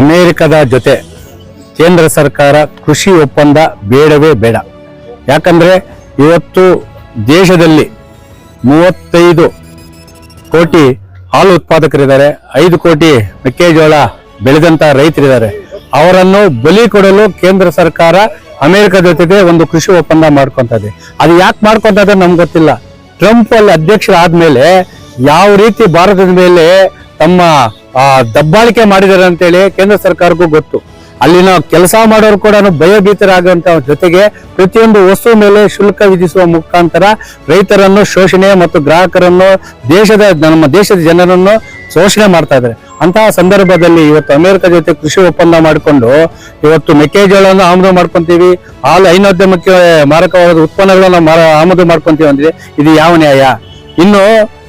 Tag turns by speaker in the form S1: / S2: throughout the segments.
S1: ಅಮೆರಿಕದ ಜೊತೆ ಕೇಂದ್ರ ಸರ್ಕಾರ ಕೃಷಿ ಒಪ್ಪಂದ ಬೇಡವೇ ಬೇಡ. ಯಾಕಂದರೆ ಇವತ್ತು ದೇಶದಲ್ಲಿ ಮೂವತ್ತೈದು ಕೋಟಿ ಹಾಲು ಉತ್ಪಾದಕರಿದ್ದಾರೆ, ಐದು ಕೋಟಿ ಮೆಕ್ಕೆಜೋಳ ಬೆಳೆದಂಥ ರೈತರಿದ್ದಾರೆ. ಅವರನ್ನು ಬಲಿ ಕೊಡಲು ಕೇಂದ್ರ ಸರ್ಕಾರ ಅಮೇರಿಕ ಜೊತೆಗೆ ಒಂದು ಕೃಷಿ ಒಪ್ಪಂದ ಮಾಡ್ಕೊತದೆ. ಅದು ಯಾಕೆ ಮಾಡ್ಕೊತದೆ ನಮ್ಗೆ ಗೊತ್ತಿಲ್ಲ. ಟ್ರಂಪ್ ಅಲ್ಲಿ ಅಧ್ಯಕ್ಷರಾದ್ಮೇಲೆ ಯಾವ ರೀತಿ ಭಾರತದ ಮೇಲೆ ತಮ್ಮ ದಬ್ಬಾಳಿಕೆ ಮಾಡಿದ್ದಾರೆ ಅಂತೇಳಿ ಕೇಂದ್ರ ಸರ್ಕಾರಕ್ಕೂ ಗೊತ್ತು. ಅಲ್ಲಿನ ಕೆಲಸ ಮಾಡೋರು ಕೂಡ ಭಯಭೀತರಾಗುವಂತ ಜೊತೆಗೆ ಪ್ರತಿಯೊಂದು ವಸ್ತು ಮೇಲೆ ಶುಲ್ಕ ವಿಧಿಸುವ ಮುಖಾಂತರ ರೈತರನ್ನು ಶೋಷಣೆ ಮತ್ತು ಗ್ರಾಹಕರನ್ನು ದೇಶದ, ನಮ್ಮ ದೇಶದ ಜನರನ್ನು ಶೋಷಣೆ ಮಾಡ್ತಾ ಇದ್ದಾರೆ. ಅಂತಹ ಸಂದರ್ಭದಲ್ಲಿ ಇವತ್ತು ಅಮೆರಿಕ ಜೊತೆ ಕೃಷಿ ಒಪ್ಪಂದ ಮಾಡಿಕೊಂಡು ಇವತ್ತು ಮೆಕ್ಕೆಜೋಳವನ್ನು ಆಮದು ಮಾಡ್ಕೊಂತೀವಿ, ಹಾಲು ಹೈನೋದ್ಯಮಕ್ಕೆ ಮಾರಕವಾದ ಉತ್ಪನ್ನಗಳನ್ನು ಆಮದು ಮಾಡ್ಕೊಂತೀವಿ ಅಂದ್ರೆ ಇದು ಯಾವ ನ್ಯಾಯ? ಇನ್ನು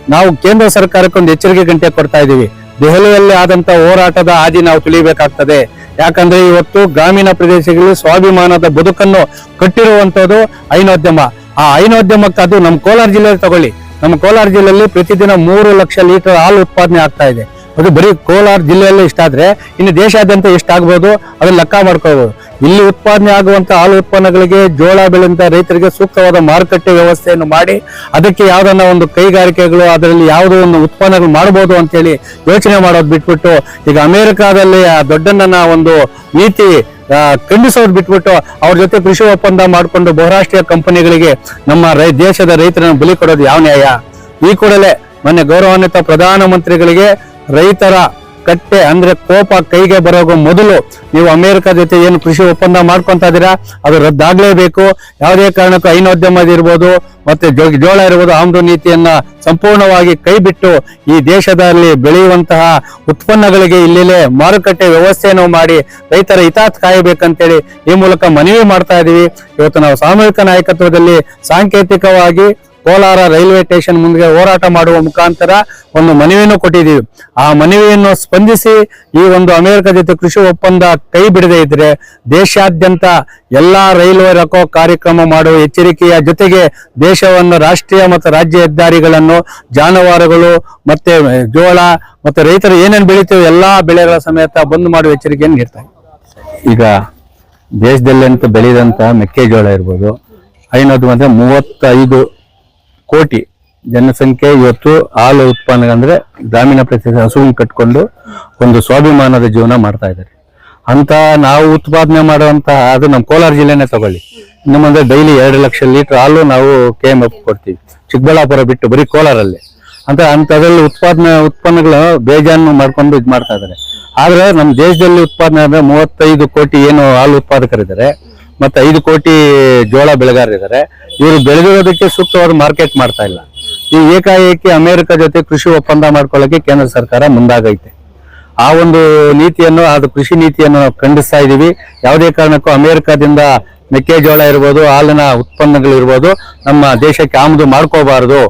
S1: ನಾವು ಕೇಂದ್ರ ಸರ್ಕಾರಕ್ಕೆ ಒಂದು ಎಚ್ಚರಿಕೆ ಗಂಟೆ ಕೊಡ್ತಾ ಇದ್ದೀವಿ. ದೆಹಲಿಯಲ್ಲಿ ಆದಂತ ಹೋರಾಟದ ಹಾದಿ ನಾವು ತಿಳಿಯಬೇಕಾಗ್ತದೆ ಯಾಕಂದ್ರೆ ಇವತ್ತು ಗ್ರಾಮೀಣ ಪ್ರದೇಶಗಳಲ್ಲಿ ಸ್ವಾಭಿಮಾನದ ಬದುಕನ್ನು ಕಟ್ಟಿರುವಂತದ್ದು ಹೈನೋದ್ಯಮ. ಆ ಹೈನೋದ್ಯಮಕ್ಕೆ ಅದು ನಮ್ಮ ಕೋಲಾರ ಜಿಲ್ಲೆಯಲ್ಲಿ ತಗೊಳ್ಳಿ. ನಮ್ಮ ಕೋಲಾರ ಜಿಲ್ಲೆಯಲ್ಲಿ ಪ್ರತಿದಿನ ಮೂರು ಲಕ್ಷ ಲೀಟರ್ ಹಾಲು ಉತ್ಪಾದನೆ ಆಗ್ತಾ ಇದೆ. ಅದು ಬರೀ ಕೋಲಾರ ಜಿಲ್ಲೆಯಲ್ಲಿ ಇಷ್ಟಾದ್ರೆ ಇನ್ನು ದೇಶಾದ್ಯಂತ ಎಷ್ಟಾಗ್ಬೋದು ಅದನ್ನ ಲೆಕ್ಕ ಮಾಡ್ಕೋಬಹುದು ಇಲ್ಲಿ ಉತ್ಪಾದನೆ ಆಗುವಂಥ ಹಾಲು ಉತ್ಪನ್ನಗಳಿಗೆ ಜೋಳ ಬೆಳೆದಂತ ರೈತರಿಗೆ ಸೂಕ್ತವಾದ ಮಾರುಕಟ್ಟೆ ವ್ಯವಸ್ಥೆಯನ್ನು ಮಾಡಿ ಅದಕ್ಕೆ ಯಾವ್ದನ್ನ ಒಂದು ಕೈಗಾರಿಕೆಗಳು, ಅದರಲ್ಲಿ ಯಾವುದೋ ಒಂದು ಉತ್ಪನ್ನಗಳು ಮಾಡಬಹುದು ಅಂತೇಳಿ ಯೋಚನೆ ಮಾಡೋದು ಬಿಟ್ಬಿಟ್ಟು ಈಗ ಅಮೆರಿಕಾದಲ್ಲಿ ಆ ದೊಡ್ಡಣ್ಣನ ಒಂದು ನೀತಿ ಖಂಡಿಸೋದು ಬಿಟ್ಬಿಟ್ಟು ಅವ್ರ ಜೊತೆ ಕೃಷಿ ಒಪ್ಪಂದ ಮಾಡಿಕೊಂಡು ಬಹುರಾಷ್ಟ್ರೀಯ ಕಂಪನಿಗಳಿಗೆ ನಮ್ಮ ರೈ, ದೇಶದ ರೈತರನ್ನು ಬಲಿ ಕೊಡೋದು ಯಾವ ನ್ಯಾಯ? ಈ ಕೂಡಲೇ ಮೊನ್ನೆ ಗೌರವಾನ್ವಿತ ಪ್ರಧಾನಮಂತ್ರಿಗಳಿಗೆ ರೈತರ ಕಟ್ಟೆ ಅಂದ್ರೆ ಕೋಪ ಕೈಗೆ ಬರೋಗೋ ಮೊದಲು ನೀವು ಅಮೆರಿಕ ಜೊತೆ ಏನು ಕೃಷಿ ಒಪ್ಪಂದ ಮಾಡ್ಕೊಂತ ಇದೀರಾ ಅದು ರದ್ದಾಗ್ಲೇಬೇಕು. ಯಾವುದೇ ಕಾರಣಕ್ಕೂ ಹೈನೋದ್ಯಮ ಇರ್ಬೋದು, ಮತ್ತೆ ಜೋಳ ಇರ್ಬೋದು, ಆಮ್ದು ನೀತಿಯನ್ನ ಸಂಪೂರ್ಣವಾಗಿ ಕೈ ಬಿಟ್ಟು ಈ ದೇಶದಲ್ಲಿ ಬೆಳೆಯುವಂತಹ ಉತ್ಪನ್ನಗಳಿಗೆ ಇಲ್ಲಿಲೇ ಮಾರುಕಟ್ಟೆ ವ್ಯವಸ್ಥೆಯನ್ನು ಮಾಡಿ ರೈತರ ಹಿತಾತ್ ಕಾಯಬೇಕಂತೇಳಿ ಈ ಮೂಲಕ ಮನವಿ ಮಾಡ್ತಾ ಇದೀವಿ ಇವತ್ತು ನಾವು ಸಾಮೂಹಿಕ ನಾಯಕತ್ವದಲ್ಲಿ ಸಾಂಕೇತಿಕವಾಗಿ ಕೋಲಾರ ರೈಲ್ವೆ ಸ್ಟೇಷನ್ ಮುಂದೆ ಹೋರಾಟ ಮಾಡುವ ಮುಖಾಂತರ ಒಂದು ಮನವಿಯನ್ನು ಕೊಟ್ಟಿದ್ದೀವಿ. ಆ ಮನವಿಯನ್ನು ಸ್ಪಂದಿಸಿ ಈ ಒಂದು ಅಮೆರಿಕ ಜೊತೆ ಕೃಷಿ ಒಪ್ಪಂದ ಕೈ ಬಿಡದೇ ಇದ್ರೆ ದೇಶಾದ್ಯಂತ ಎಲ್ಲಾ ರೈಲ್ವೆ ರಕೋ ಕಾರ್ಯಕ್ರಮ ಮಾಡುವ ಎಚ್ಚರಿಕೆಯ ಜೊತೆಗೆ ದೇಶವನ್ನು ರಾಷ್ಟ್ರೀಯ ಮತ್ತು ರಾಜ್ಯ ಹೆದ್ದಾರಿಗಳನ್ನು ಜಾನುವಾರುಗಳು ಮತ್ತೆ ಜೋಳ ಮತ್ತೆ ರೈತರು ಏನೇನು ಬೆಳಿತೀವಿ ಎಲ್ಲಾ ಬೆಳೆಗಳ ಸಮೇತ ಬಂದ್ ಮಾಡುವ ಎಚ್ಚರಿಕೆಯನ್ನು ನೀಡ್ತಾರೆ ಈಗ ದೇಶದಲ್ಲಿ ಅಂತ ಬೆಳೆದಂತ ಮೆಕ್ಕೆಜೋಳ ಇರ್ಬೋದು. ಐನೂರು ಅಂದ್ರೆ ಮೂವತ್ತೈದು ಕೋಟಿ ಜನಸಂಖ್ಯೆ ಇವತ್ತು ಹಾಲು ಉತ್ಪನ್ನ ಅಂದ್ರೆ ಗ್ರಾಮೀಣ ಪ್ರದೇಶ ಹಸುವನ್ನು ಕಟ್ಕೊಂಡು ಒಂದು ಸ್ವಾಭಿಮಾನದ ಜೀವನ ಮಾಡ್ತಾ ಇದ್ದಾರೆ. ಅಂತ ನಾವು ಉತ್ಪಾದನೆ ಮಾಡುವಂತಹ, ಅದು ನಮ್ಮ ಕೋಲಾರ ಜಿಲ್ಲೆನೇ ತಗೊಳ್ಳಿ. ನಮ್ಮಂದ್ರೆ ಡೈಲಿ ಎರಡು ಲಕ್ಷ ಲೀಟರ್ ಹಾಲು ನಾವು ಕೆ ಎಂ ಎಫ್ ಕೊಡ್ತೀವಿ. ಚಿಕ್ಕಬಳ್ಳಾಪುರ ಬಿಟ್ಟು ಬರೀ ಕೋಲಾರಲ್ಲಿ. ಅಂತ ಅಂಥದ್ರಲ್ಲಿ ಉತ್ಪಾದನೆ, ಉತ್ಪನ್ನಗಳು ಬೇಜಾನು ಮಾಡ್ಕೊಂಡು ಇದು ಮಾಡ್ತಾ ಇದ್ದಾರೆ. ಆದ್ರೆ ನಮ್ಮ ದೇಶದಲ್ಲಿ ಉತ್ಪಾದನೆ ಅಂದ್ರೆ ಮೂವತ್ತೈದು ಕೋಟಿ ಏನು ಹಾಲು ಉತ್ಪಾದಕರಿದ್ದಾರೆ. ಮತ್ತೆ ಐದು ಕೋಟಿ ಜೋಳ ಬೆಳೆಗಾರರಿದ್ದಾರೆ ಇವರು ಬೆಳೆದಿರೋದಕ್ಕೆ ಸೂಕ್ತವಾದ ಮಾರ್ಕೆಟ್ ಮಾಡ್ತಾ ಇಲ್ಲ. ಈ ಏಕಾಏಕಿ ಅಮೆರಿಕ ಜೊತೆ ಕೃಷಿ ಒಪ್ಪಂದ ಮಾಡ್ಕೊಳ್ಳೋಕೆ ಕೇಂದ್ರ ಸರ್ಕಾರ ಮುಂದಾಗೈತೆ. ಆ ಒಂದು ನೀತಿಯನ್ನು, ಅದು ಕೃಷಿ ನೀತಿಯನ್ನು ನಾವು ಖಂಡಿಸ್ತಾ ಇದ್ದೀವಿ. ಯಾವುದೇ ಕಾರಣಕ್ಕೂ ಅಮೆರಿಕದಿಂದ ಮೆಕ್ಕೆಜೋಳ ಇರ್ಬೋದು, ಹಾಲಿನ ಉತ್ಪನ್ನಗಳು ಇರ್ಬೋದು, ನಮ್ಮ ದೇಶಕ್ಕೆ ಆಮದು ಮಾಡ್ಕೋಬಾರದು.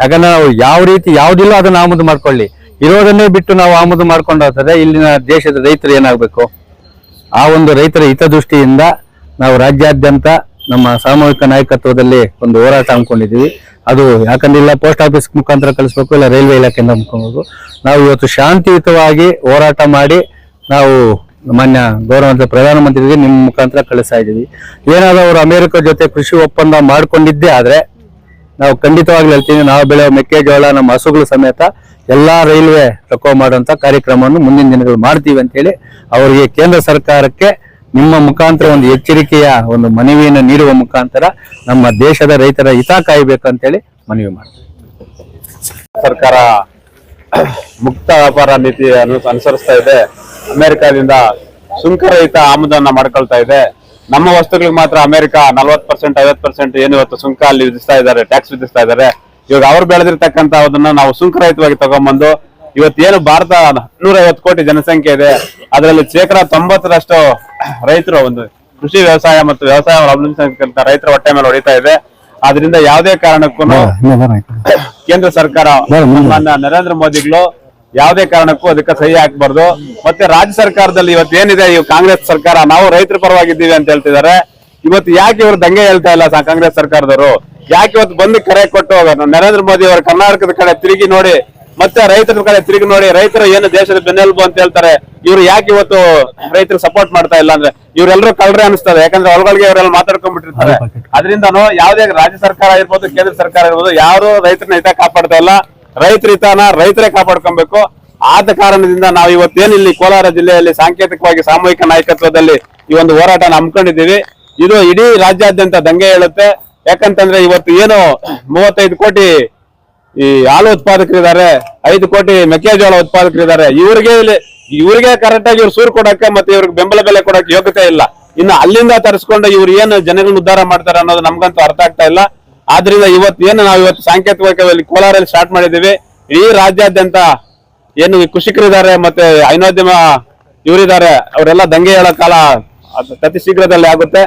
S1: ಯಾಕಂದ್ರೆ ನಾವು ಯಾವ ರೀತಿ ಯಾವುದಿಲ್ಲ ಅದನ್ನ ಆಮದು ಮಾಡ್ಕೊಳ್ಳಿ. ಇರೋದನ್ನೇ ಬಿಟ್ಟು ನಾವು ಆಮದು ಮಾಡ್ಕೊಂಡು ಹೋಗ್ತದೆ. ಇಲ್ಲಿನ ದೇಶದ ರೈತರು ಏನಾಗಬೇಕು? ಆ ಒಂದು ರೈತರ ಹಿತದೃಷ್ಟಿಯಿಂದ ನಾವು ರಾಜ್ಯಾದ್ಯಂತ ನಮ್ಮ ಸಾಮೂಹಿಕ ನಾಯಕತ್ವದಲ್ಲಿ ಒಂದು ಹೋರಾಟ ಹಮ್ಮಿಕೊಂಡಿದ್ದೀವಿ. ಅದು ಯಾಕಂದ್ರೆ ಇಲ್ಲ, ಪೋಸ್ಟ್ ಆಫೀಸ್ ಮುಖಾಂತರ ಕಳಿಸ್ಬೇಕು, ಇಲ್ಲ ರೈಲ್ವೆ ಇಲಾಖೆಯಿಂದ ಹಮ್ಮಿಕೊಂಡು ನಾವು ಇವತ್ತು ಶಾಂತಿಯುತವಾಗಿ ಹೋರಾಟ ಮಾಡಿ ನಾವು ಮಾನ್ಯ ಗೌರವಂತ ಪ್ರಧಾನಮಂತ್ರಿಗೆ ನಿಮ್ಮ ಮುಖಾಂತರ ಕಳಿಸ್ತಾ ಇದ್ದೀವಿ. ಏನಾದರೂ ಅವರು ಅಮೆರಿಕ ಜೊತೆ ಕೃಷಿ ಒಪ್ಪಂದ ಮಾಡ್ಕೊಂಡಿದ್ದೇ ಆದರೆ ನಾವು ಖಂಡಿತವಾಗ್ಲೂ ಹೇಳ್ತೀವಿ ನಾವು ಬೆಳೆಯೋ ಮೆಕ್ಕೆಜೋಳ, ನಮ್ಮ ಹಸುಗಳು ಸಮೇತ ಎಲ್ಲಾ ರೈಲ್ವೆ ತಕೋ ಮಾಡುವಂಥ ಕಾರ್ಯಕ್ರಮವನ್ನು ಮುಂದಿನ ದಿನಗಳು ಮಾಡ್ತೀವಿ ಅಂತ ಹೇಳಿ ಅವರಿಗೆ ಕೇಂದ್ರ ಸರ್ಕಾರಕ್ಕೆ ನಿಮ್ಮ ಮುಖಾಂತರ ಒಂದು ಎಚ್ಚರಿಕೆಯ ಒಂದು ಮನವಿಯನ್ನು ನೀಡುವ ಮುಖಾಂತರ ನಮ್ಮ ದೇಶದ ರೈತರ ಹಿತ ಕಾಯಬೇಕಂತೇಳಿ ಮನವಿ ಮಾಡ್ತೀವಿ.
S2: ಸರ್ಕಾರ ಮುಕ್ತ ವ್ಯಾಪಾರ ನೀತಿ ಅನು- ಅನುಸರಿಸ್ತಾ ಇದೆ. ಅಮೆರಿಕಾದಿಂದ ಸುಂಕರಹಿತ ಆಮದನ್ನ ಮಾಡ್ಕೊಳ್ತಾ ಇದೆ. ನಮ್ಮ ವಸ್ತುಗಳಿಗೆ ಮಾತ್ರ ಅಮೆರಿಕ ನಲ್ವತ್ ಪರ್ಸೆಂಟ್, ಐವತ್ತು ಪರ್ಸೆಂಟ್ ಏನು ಇವತ್ತು ಸುಂಕ ಅಲ್ಲಿ ವಿಧಿಸ್ತಾ ಇದ್ದಾರೆ, ಟ್ಯಾಕ್ಸ್ ವಿಧಿಸ್ತಾ ಇದ್ದಾರೆ. ಇವಾಗ ಅವ್ರು ಬೆಳೆದಿರ್ತಕ್ಕಂತ ಅದನ್ನ ನಾವು ಸುಂಕರಹಿತವಾಗಿ ತಗೊಂಡ್ಬಂದು ಇವತ್ತೇನು ಭಾರತ ನೂರೈವತ್ತು ಕೋಟಿ ಜನಸಂಖ್ಯೆ ಇದೆ. ಅದರಲ್ಲಿ ಶೇಕಡಾ ತೊಂಬತ್ತರಷ್ಟು ರೈತರು ಒಂದು ಕೃಷಿ ವ್ಯವಸಾಯ ಮತ್ತು ವ್ಯವಸಾಯ ಅವಲಂಬಿಸಿದ ರೈತರ ಹೊಟ್ಟೆ ಮೇಲೆ ಹೊಡಿತಾ ಇದೆ. ಆದ್ರಿಂದ ಯಾವುದೇ ಕಾರಣಕ್ಕೂ ಕೇಂದ್ರ ಸರ್ಕಾರ ನರೇಂದ್ರ ಮೋದಿಗಳು ಯಾವುದೇ ಕಾರಣಕ್ಕೂ ಅದಕ್ಕೆ ಸಹಿ ಹಾಕ್ಬಾರ್ದು. ಮತ್ತೆ ರಾಜ್ಯ ಸರ್ಕಾರದಲ್ಲಿ ಇವತ್ತು ಏನಿದೆ? ಈ ಕಾಂಗ್ರೆಸ್ ಸರ್ಕಾರ ನಾವು ರೈತರ ಪರವಾಗಿದ್ದೀವಿ ಅಂತ ಹೇಳ್ತಿದ್ದಾರೆ. ಇವತ್ತು ಯಾಕೆ ಇವರು ದಂಗೆ ಹೇಳ್ತಾ ಇಲ್ಲ ಕಾಂಗ್ರೆಸ್ ಸರ್ಕಾರದವರು? ಯಾಕೆ ಇವತ್ತು ಬಂದು ಕರೆ ಕೊಟ್ಟು ನರೇಂದ್ರ ಮೋದಿ ಅವರು ಕರ್ನಾಟಕದ ಕಡೆ ತಿರುಗಿ ನೋಡಿ ಮತ್ತೆ ರೈತರ ಕಡೆ ತಿರುಗಿ ನೋಡಿ ರೈತರು ಏನು ದೇಶದ ಬೆನ್ನೆಲುಬು ಅಂತ ಹೇಳ್ತಾರೆ? ಇವ್ರು ಯಾಕೆ ಇವತ್ತು ರೈತರು ಸಪೋರ್ಟ್ ಮಾಡ್ತಾ ಇಲ್ಲ ಅಂದ್ರೆ ಇವರೆಲ್ಲರೂ ಕಳ್ರೆ ಅನಿಸ್ತದೆ. ಯಾಕಂದ್ರೆ ಒಳಗೊಳಗೆ ಇವರೆಲ್ಲ ಮಾತಾಡ್ಕೊಂಡ್ಬಿಟ್ಟಿರ್ತಾರೆ. ಅದರಿಂದನು ಯಾವುದೇ ರಾಜ್ಯ ಸರ್ಕಾರ ಇರ್ಬೋದು ಕೇಂದ್ರ ಸರ್ಕಾರ ಇರ್ಬೋದು ಯಾರು ರೈತರನ್ನ ಹಿತ ಕಾಪಾಡ್ತಾ ಇಲ್ಲ. ರೈತರ ಹಿತನ ರೈತರೇ ಕಾಪಾಡ್ಕೊಬೇಕು. ಆದ ಕಾರಣದಿಂದ ನಾವು ಇವತ್ತೇನು ಇಲ್ಲಿ ಕೋಲಾರ ಜಿಲ್ಲೆಯಲ್ಲಿ ಸಾಂಕೇತಿಕವಾಗಿ ಸಾಮೂಹಿಕ ನಾಯಕತ್ವದಲ್ಲಿ ಈ ಒಂದು ಹೋರಾಟ ಹಮ್ಮಿಕೊಂಡಿದ್ದೀವಿ. ಇದು ಇಡೀ ರಾಜ್ಯಾದ್ಯಂತ ದಂಗೆ ಹೇಳುತ್ತೆ. ಯಾಕಂತಂದ್ರೆ ಇವತ್ತು ಏನು ಮೂವತ್ತೈದು ಕೋಟಿ ಈ ಹಾಲು ಉತ್ಪಾದಕರಿದ್ದಾರೆ ಐದು ಕೋಟಿ ಮೆಕ್ಕೆಜೋಳ ಉತ್ಪಾದಕರಿದ್ದಾರೆ. ಇವರಿಗೆ ಇಲ್ಲಿ ಇವರಿಗೆ ಕರೆಕ್ಟ್ ಆಗಿ ಇವ್ರು ಸೂರು ಕೊಡಕ್ಕೆ ಮತ್ತೆ ಇವ್ರಿಗೆ ಬೆಂಬಲ ಬೆಲೆ ಕೊಡಕ್ಕೆ ಯೋಗ್ಯತೆ ಇಲ್ಲ. ಇನ್ನು ಅಲ್ಲಿಂದ ತರಿಸ್ಕೊಂಡು ಇವ್ರು ಏನು ಜನಗಳನ್ನ ಉದ್ಧಾರ ಮಾಡ್ತಾರೆ ಅನ್ನೋದು ನಮ್ಗಂತೂ ಅರ್ಥ ಆಗ್ತಾ ಇಲ್ಲ. ಆದ್ರಿಂದ ಇವತ್ತು ಏನು ನಾವು ಇವತ್ತು ಸಾಂಕೇತಿಕವಾಗಿ ಕೋಲಾರಲ್ಲಿ ಸ್ಟಾರ್ಟ್ ಮಾಡಿದ್ದೀವಿ. ಈ ರಾಜ್ಯಾದ್ಯಂತ ಏನು ಕೃಷಿಕರಿದ್ದಾರೆ ಮತ್ತೆ ಐನೋದ್ಯಮ ಇವರಿದ್ದಾರೆ, ಅವರೆಲ್ಲ ದಂಗೆ ಹೇಳೋ ಕಾಲ ಅತಿ ಶೀಘ್ರದಲ್ಲಿ ಆಗುತ್ತೆ.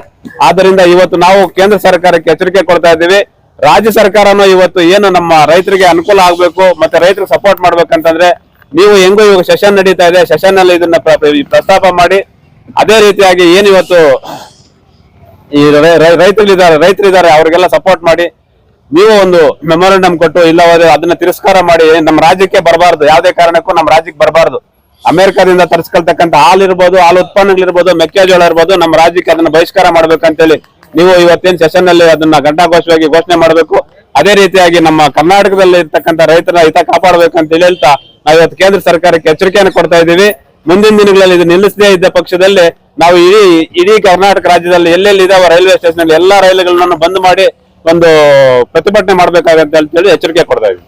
S2: ಆದ್ದರಿಂದ ಇವತ್ತು ನಾವು ಕೇಂದ್ರ ಸರ್ಕಾರಕ್ಕೆ ಎಚ್ಚರಿಕೆ ಕೊಡ್ತಾ ಇದ್ದೀವಿ. ರಾಜ್ಯ ಸರ್ಕಾರನು ಇವತ್ತು ಏನು ನಮ್ಮ ರೈತರಿಗೆ ಅನುಕೂಲ ಆಗ್ಬೇಕು, ಮತ್ತೆ ರೈತರಿಗೆ ಸಪೋರ್ಟ್ ಮಾಡ್ಬೇಕಂತಂದ್ರೆ ನೀವು ಹೆಂಗೋ ಇವಾಗ ಸೆಷನ್ ನಡೀತಾ ಇದೆ ಸೆಷನ್ ಅಲ್ಲಿ ಇದನ್ನ ಪ್ರಸ್ತಾಪ ಮಾಡಿ, ಅದೇ ರೀತಿಯಾಗಿ ಏನು ಇವತ್ತು ಈ ರೈತರಿದ್ದಾರೆ ರೈತರಿದ್ದಾರೆ, ಅವ್ರಿಗೆಲ್ಲ ಸಪೋರ್ಟ್ ಮಾಡಿ, ನೀವು ಒಂದು ಮೆಮೊರಂಡಮ್ ಕೊಟ್ಟು, ಇಲ್ಲವಾದ್ರೆ ಅದನ್ನ ತಿರಸ್ಕಾರ ಮಾಡಿ ನಮ್ಮ ರಾಜ್ಯಕ್ಕೆ ಬರಬಾರ್ದು, ಯಾವುದೇ ಕಾರಣಕ್ಕೂ ನಮ್ಮ ರಾಜ್ಯಕ್ಕೆ ಬರಬಾರ್ದು. ಅಮೆರಿಕಾದಿಂದ ತರಿಸ್ಕೊಳ್ತಕ್ಕಂಥ ಹಾಲು ಇರ್ಬೋದು, ಹಾಲು ಉತ್ಪನ್ನಗಳಿರ್ಬೋದು, ಮೆಕ್ಕೆಜೋಳ ಇರ್ಬೋದು, ನಮ್ಮ ರಾಜ್ಯಕ್ಕೆ ಅದನ್ನ ಬಹಿಷ್ಕಾರ ಮಾಡ್ಬೇಕಂತೇಳಿ, ನೀವು ಇವತ್ತೇನು ಸೆಷನ್ನಲ್ಲಿ ಅದನ್ನ ಘಂಟಾಘೋಷವಾಗಿ ಘೋಷಣೆ ಮಾಡಬೇಕು ಅದೇ ರೀತಿಯಾಗಿ ನಮ್ಮ ಕರ್ನಾಟಕದಲ್ಲಿ ಇರ್ತಕ್ಕಂಥ ರೈತರ ಹಿತ ಕಾಪಾಡಬೇಕಂತ ಹೇಳಿ ಹೇಳ್ತಾ ನಾವು ಇವತ್ತು ಕೇಂದ್ರ ಸರ್ಕಾರಕ್ಕೆ ಎಚ್ಚರಿಕೆಯನ್ನು ಕೊಡ್ತಾ ಇದ್ದೀವಿ. ಮುಂದಿನ ದಿನಗಳಲ್ಲಿ ಇದು ನಿಲ್ಲಿಸದೇ ಇದ್ದ ಪಕ್ಷದಲ್ಲಿ ನಾವು ಇಡೀ ಇಡೀ ಕರ್ನಾಟಕ ರಾಜ್ಯದಲ್ಲಿ ಎಲ್ಲೆಲ್ಲಿ ಇದಾವ ರೈಲ್ವೆ ಸ್ಟೇಷನ್ ಎಲ್ಲಾ ರೈಲುಗಳನ್ನು ಬಂದ್ ಮಾಡಿ ಒಂದು ಪ್ರತಿಭಟನೆ ಮಾಡ್ಬೇಕಾಗತ್ತೆ ಅಂತ ಹೇಳಿ ಎಚ್ಚರಿಕೆ ಕೊಡ್ತಾ ಇದ್ದೀವಿ.